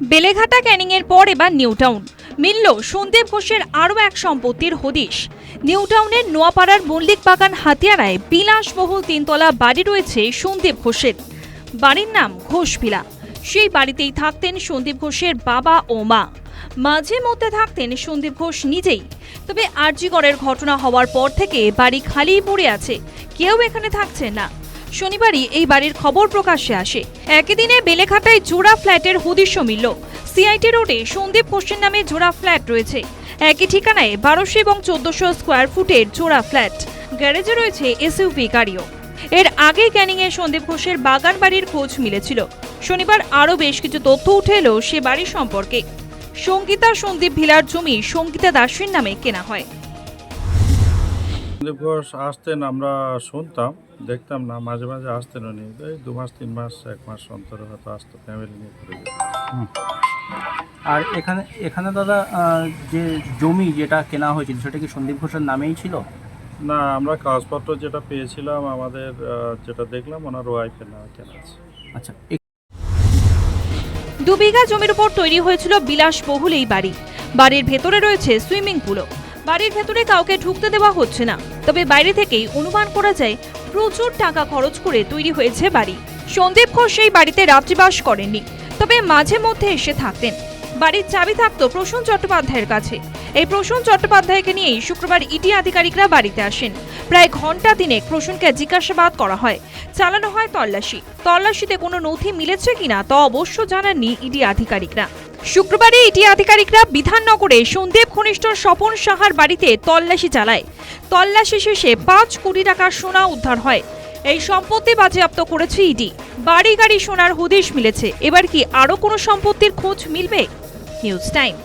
বেলেঘাটা ক্যানিংয়ের পর এবার নিউ টাউন মিলল সন্দীপ ঘোষের আরও এক সম্পত্তির হদিশ। নিউ টাউনের নোয়াপাড়ার মল্লিক বাগান হাতিয়ারায় বিলাসবহুল তিনতলা বাড়ি রয়েছে সন্দীপ ঘোষের। বাড়ির নাম ঘোষভিলা সেই বাড়িতেই থাকতেন সন্দীপ ঘোষের বাবা ও মা। মাঝে মধ্যে থাকতেন সন্দীপ ঘোষ নিজেই। তবে আরজিগড়ের ঘটনা হওয়ার পর থেকে বাড়ি খালিই পড়ে আছে। কেউ এখানে থাকছে না। শনিবারই এই বাড়ির খবর প্রকাশ্যে আসে। একই দিনে বেলেঘাটায় জোড়া ফ্ল্যাটের হদিশ্য মিলল। সিআইটি রোডে সন্দীপ ঘোষের নামে জোড়া ফ্ল্যাট রয়েছে। একই ঠিকানায় বারোশো এবং চোদ্দশো স্কোয়ার ফুটের জোড়া ফ্ল্যাট। গ্যারেজে রয়েছে এসইউভি গাড়িও। এর আগে ক্যানিংয়ে সন্দীপ ঘোষের বাগান বাড়ির খোঁজ মিলেছিল। শনিবার আরও বেশ কিছু তথ্য উঠে এলো সে বাড়ির সম্পর্কে। সঙ্গীতা সন্দীপ ভিলার জমি সঙ্গীতা দাসের নামে কেনা হয়। সন্দীপ ঘোষ আসতেন আমরা শুনতাম দেখতাম না মাঝে মাঝে আসতেন উনি। এই দু মাস তিন মাস এক মাস অন্তরে হয়তো আসতো ফ্যামিলি নিয়ে ঘুরে যেত। আর এখানে এখানে দাদা যে জমি যেটা কেনা হয়েছিল সেটা কি সন্দীপ ঘোষের নামেই ছিল? না আমরা কাগজপত্র যেটা পেয়েছিলাম আমাদের যেটা দেখলাম ওনার ওয়াইফের না কেনা আছে। আচ্ছা দু বিঘা জমির উপর তৈরি হয়েছিল বিলাসবহুল এই বাড়ি। বাড়ির ভেতরে রয়েছে সুইমিং পুলও বাড়ির ভেতরে কাউকে ঢুকতে দেওয়া হচ্ছে না। তবে বাইরে থেকেই অনুমান করা যায়, প্রচুর টাকা খরচ করে তৈরি হয়েছে বাড়ি। সন্দীপ ঘোষ সেই বাড়িতে রাত্রিবাস করেননি, তবে মাঝে মধ্যে এসে থাকতেন। বাড়ির চাবি থাকতো প্রসূন চট্টোপাধ্যায়ের কাছে। এই প্রসূন চট্টোপাধ্যায়কে নিয়েই শুক্রবার ইডি আধিকারিকরা বাড়িতে আসেন। প্রায় ঘণ্টা দিনেক প্রসূনকে জিজ্ঞাসাবাদ করা হয়। চালানো হয় তল্লাশি। তল্লাশিতে কোনো নথি মিলেছে কিনা তা অবশ্য জানাননি ইডি আধিকারিকরা। শুক্রবারে এটি আধিকারিকরা বিধাননগরে সন্দীপ ঘনিষ্ঠ স্বপন সাহার বাড়িতে তল্লাশি চালায়। তল্লাশি শেষে পাঁচ কোটি টাকার সোনা উদ্ধার হয়। এই সম্পত্তি বাজেয়াপ্ত করেছে ইডি। বাড়ি গাড়ি সোনার হদিশ মিলেছে। এবার কি আরও কোনো সম্পত্তির খোঁজ মিলবে? News time.